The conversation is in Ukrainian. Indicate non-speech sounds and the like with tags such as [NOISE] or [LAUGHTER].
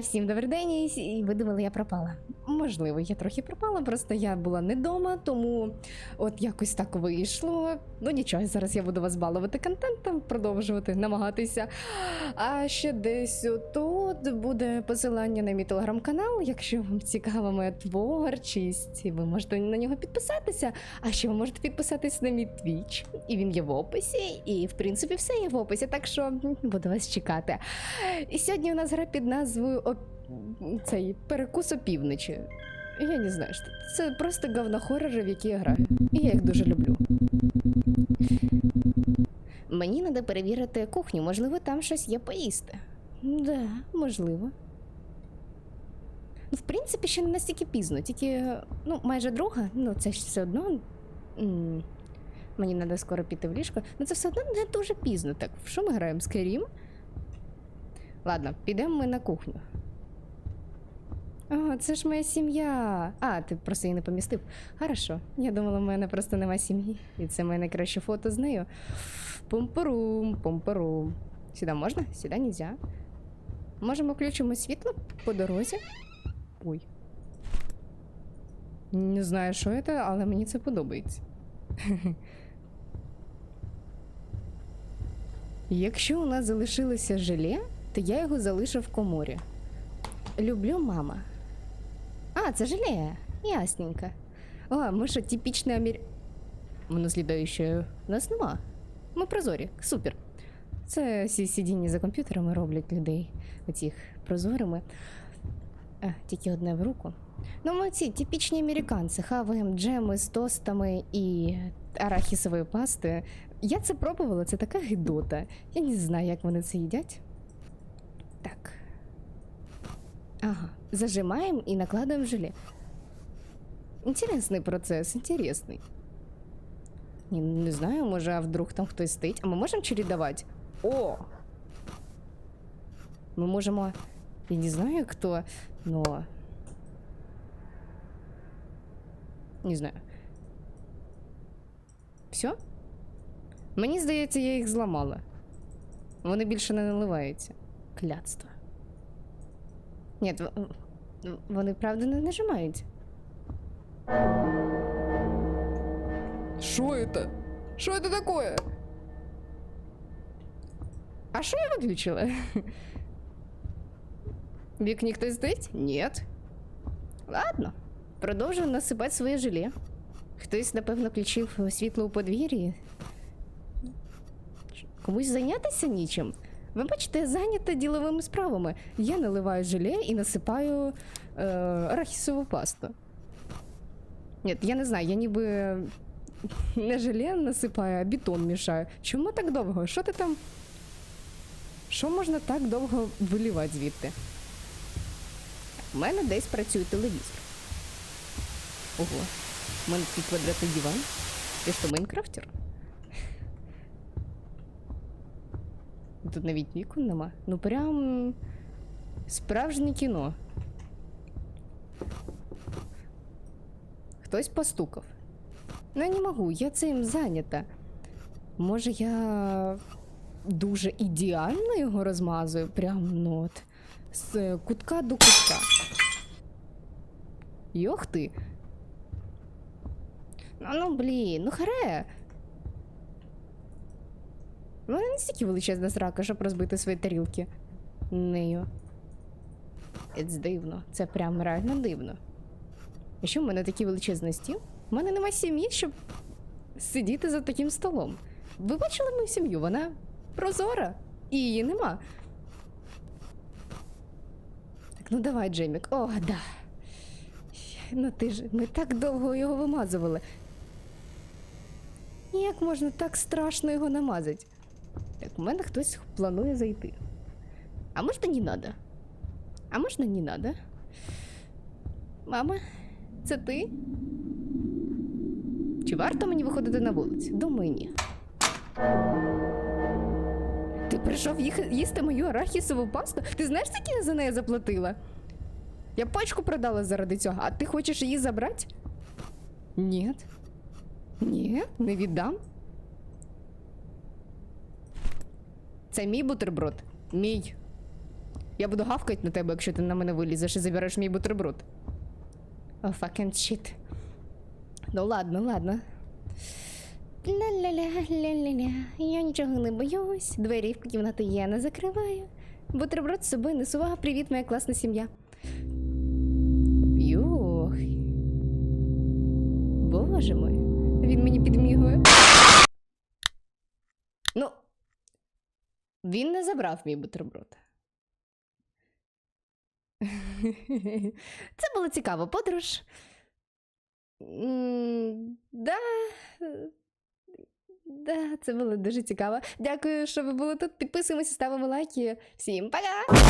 Всім добрий день, і- ви думали, я пропала. Можливо, я трохи пропала, просто я була не дома, тому от якось так вийшло. Ну нічого, зараз я буду вас балувати контентом, продовжувати намагатися. А ще десь тут буде посилання на мій телеграм-канал. Якщо вам цікава моя творчість, ви можете на нього підписатися. А ще ви можете підписатись на мій твіч, і він є в описі. І в принципі все є в описі, так що буду вас чекати. І сьогодні у нас гра під назвою «Оп- цей перекус опівночі. Я не знаю, що це. просто говнохорори, в які я граю. І я їх дуже люблю. Мені треба перевірити кухню, можливо, там щось є поїсти. Да, можливо. Ну, в принципі, ще не настільки пізно, тільки ну, майже друга, ну це ж все одно. Мені треба скоро піти в ліжко. Ну це все одно не дуже пізно. Так, що ми граємо? Скайрім? Ладно, підемо ми на кухню. А, це ж моя сім'я. А, ти просто її не помістив. Хорошо. Я думала, в мене просто нема сім'ї. І це моє найкраще фото з нею. Пумпарум, пумпарум. Сюди можна? Сюди нельзя. Може, ми включимо світло по дорозі? Ой. Не знаю, що це, але мені це подобається. [LAUGHS] Якщо у нас залишилося желе, то я його залишу в коморі. Люблю мама. А, це желе. Ясненько. О, ми що, типічний амір... Воно слідуюче. У нас нема. Ми прозорі. Супер. Це всі сидіння за комп'ютерами роблять людей оцих прозорими. А, тільки одне в руку. Ну, ми ці типічні американці, хаваємо джеми з тостами і арахісовою пастою. Я це пробувала, це така гидота. Я не знаю, як вони це їдять. Так. Ага, зажимаємо і накладуємо желе. Інтересний процес, інтересний. Не, не знаю, може, а вдруг там хтось стоїть. А ми можемо чередувати? О! Ми можемо. Я не знаю, хто, но. Не знаю. Все? Мені здається, я їх зламала. Вони більше не наливаються. Кляцтво. Ні, в- в- вони правда не нажимають. Что это? Что это такое? А що я виключила? В вікні хтось стоїть? Ні. Ладно. Продовжую насипати своє желе. Хтось, напевно, включив світло у подвір'ї. Комусь зайнятися нічим. Ви бачите, я зайнята діловими справами. Я наливаю желе і насипаю е, арахісову пасту. Ні, я не знаю, я ніби не желе насипаю, а бетон мішаю. Чому так довго? Що ти там? Що можна так довго вилівати звідти? У мене десь працює телевізор. Ого, у мене такий квадратний диван. Я що, Майнкрафтер? Тут навіть вікон нема. Ну прям справжнє кіно. Хтось постукав. Ну, я не можу, я цим зайнята. Може, я дуже ідеально його розмазую, прям ну от, з кутка до кутка. Йох ти. Ну, ну блін, ну харе. У мене не стільки величезна срака, щоб розбити свої тарілки. Нею. Це дивно. Це прям реально дивно. А що в мене такий величезний стіл? У мене нема сім'ї, щоб сидіти за таким столом. Ви бачили мою сім'ю? Вона прозора, і її нема. Так, ну давай, Джеймік. О, да. Ну ти ж, ми так довго його вимазували. Як можна так страшно його намазати? Так, у мене хтось планує зайти. А можна не надо? А можна не надо? Мама, це ти? Чи варто мені виходити на вулицю? Думаю, ні. Ти прийшов їх- їсти мою арахісову пасту? Ти знаєш, скільки я за неї заплатила? Я пачку продала заради цього, а ти хочеш її забрати? Ні. Ні, не віддам. Це мій бутерброд. Мій. Я буду гавкати на тебе, якщо ти на мене вилізеш і забереш мій бутерброд. О, fucking shit. Ну ладно, ладно. Ля-ля-ля-ля-ля-ля. Я нічого не боюсь. Двері в кімнату я не закриваю. Бутерброд з собою несу. А, привіт, моя класна сім'я. Юх. Боже мой. Він мені підмігує. Ну. Він не забрав мій бутерброд. [LAUGHS] Це була цікава подорож. Да. Да, це було дуже цікаво. Дякую, що ви були тут. Підписуємося, ставимо лайки. Всім пока!